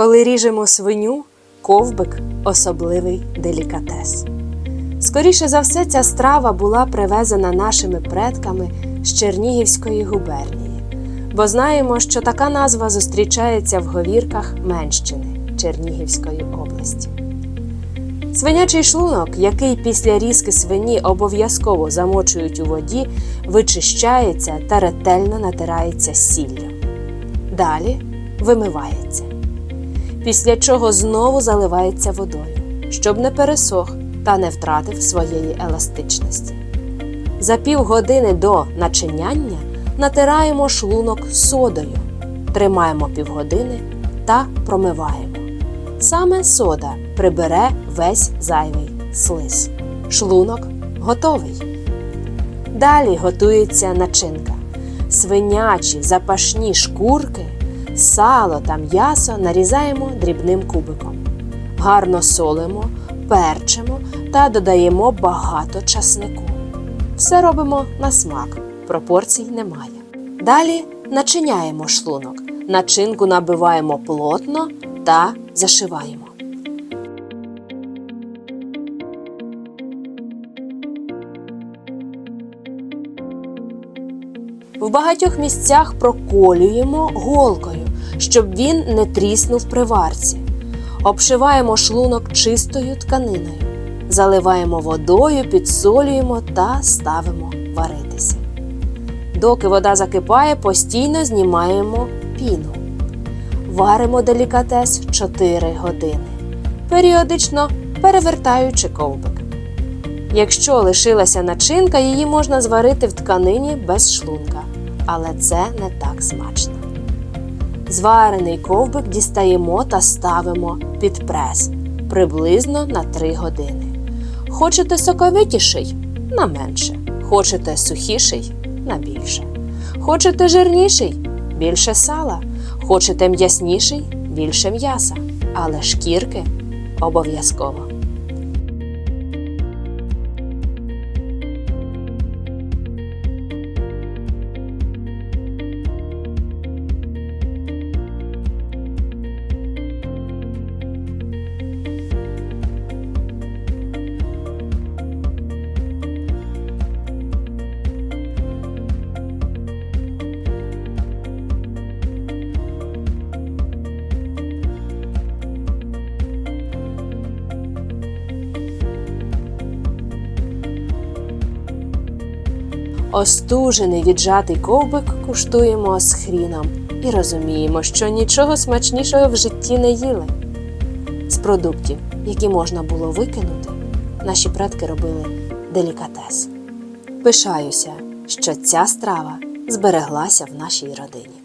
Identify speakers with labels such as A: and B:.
A: Коли ріжемо свиню, ковбик особливий делікатес. Скоріше за все, ця страва була привезена нашими предками з Чернігівської губернії, бо знаємо, що така назва зустрічається в говірках Менщини Чернігівської області. Свинячий шлунок, який після різки свині обов'язково замочують у воді, вичищається та ретельно натирається сіллю. Далі вимивається. Після чого знову заливається водою, щоб не пересох та не втратив своєї еластичності. За півгодини до начиняння натираємо шлунок содою, тримаємо півгодини та промиваємо. Саме сода прибере весь зайвий слиз. Шлунок готовий. Далі готується начинка. Свинячі запашні шкурки, сало та м'ясо нарізаємо дрібним кубиком. Гарно солимо, перчимо та додаємо багато часнику. Все робимо на смак, пропорцій немає. Далі начиняємо шлунок. Начинку набиваємо плотно та зашиваємо. В багатьох місцях проколюємо голкою, щоб він не тріснув при варці. Обшиваємо шлунок чистою тканиною, заливаємо водою, підсолюємо та ставимо варитися. Доки вода закипає, постійно знімаємо піну. Варимо делікатес 4 години, періодично перевертаючи ковбик. Якщо лишилася начинка, її можна зварити в тканині без шлунка, але це не так смачно. Зварений ковбик дістаємо та ставимо під прес приблизно на 3 години. Хочете соковитіший на менше. Хочете сухіший на більше. Хочете жирніший більше сала. Хочете м'ясніший більше м'яса. Але шкірки обов'язково. Остужений віджатий ковбик куштуємо з хріном і розуміємо, що нічого смачнішого в житті не їли. З продуктів, які можна було викинути, наші предки робили делікатес. Пишаюся, що ця страва збереглася в нашій родині.